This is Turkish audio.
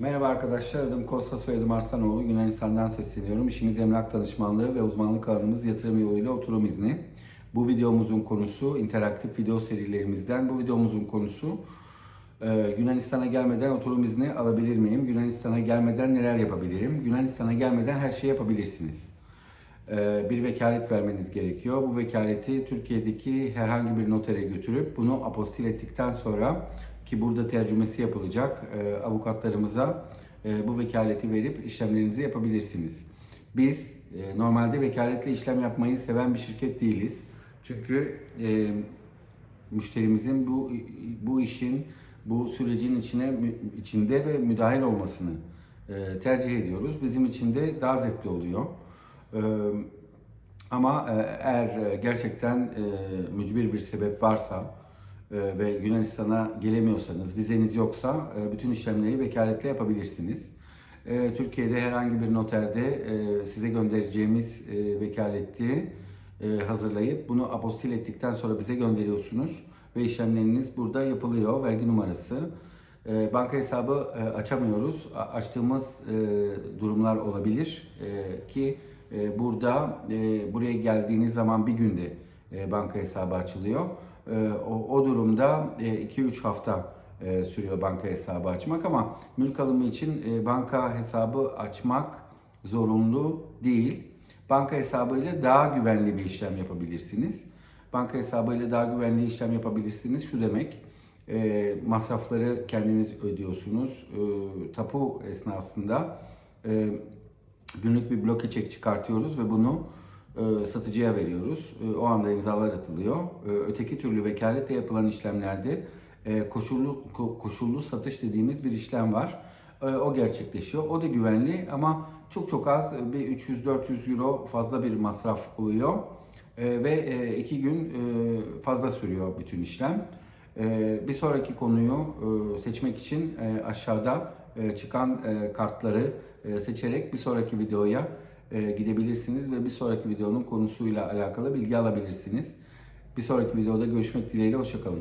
Merhaba arkadaşlar, adım Kosta soyadım Arslanoğlu. Yunanistan'dan sesleniyorum. İşimiz emlak danışmanlığı ve uzmanlık alanımız yatırım yoluyla oturum izni. Bu videomuzun konusu interaktif video serilerimizden. Bu videomuzun konusu e, Yunanistan'a gelmeden oturum izni alabilir miyim? Yunanistan'a gelmeden neler yapabilirim? Yunanistan'a gelmeden her şeyi yapabilirsiniz. E, Bir vekalet vermeniz gerekiyor. Bu vekaleti Türkiye'deki herhangi bir notere götürüp bunu apostil ettikten sonra ki burada tercümesi yapılacak e, avukatlarımıza e, bu vekaleti verip işlemlerinizi yapabilirsiniz. Biz e, normalde vekaletle işlem yapmayı seven bir şirket değiliz. Çünkü e, müşterimizin bu bu işin bu sürecin içine içinde ve müdahil olmasını e, tercih ediyoruz. Bizim için de daha zevkli oluyor. E, ama eğer e, gerçekten e, mücbir bir sebep varsa ve Yunanistan'a gelemiyorsanız, vizeniz yoksa e, bütün işlemleri vekaletle yapabilirsiniz. E, Türkiye'de herhangi bir noterde e, size göndereceğimiz e, vekaleti hazırlayıp bunu apostil ettikten sonra bize gönderiyorsunuz ve işlemleriniz burada yapılıyor. Vergi numarası. E, Banka hesabı açamıyoruz. Açtığımız durumlar olabilir ki burada buraya geldiğiniz zaman bir günde e, banka hesabı açılıyor. E, O, durumda 2-3 hafta e, sürüyor banka hesabı açmak ama mülk alımı için banka hesabı açmak zorunlu değil. Banka hesabıyla daha güvenli bir işlem yapabilirsiniz. Banka hesabıyla daha güvenli işlem yapabilirsiniz. Şu demek, masrafları kendiniz ödüyorsunuz. Tapu esnasında günlük bir bloke çek çıkartıyoruz ve bunu e, satıcıya veriyoruz. E, o anda imzalar atılıyor. E, öteki türlü vekaletle yapılan işlemlerde koşullu ko- koşullu satış dediğimiz bir işlem var. O gerçekleşiyor. O da güvenli ama çok çok az bir 300-400 euro fazla bir masraf oluyor. Ve iki gün fazla sürüyor bütün işlem. Bir sonraki konuyu seçmek için aşağıda çıkan kartları seçerek bir sonraki videoya e, gidebilirsiniz ve bir sonraki videonun konusuyla alakalı bilgi alabilirsiniz. Bir sonraki videoda görüşmek dileğiyle, hoşçakalın.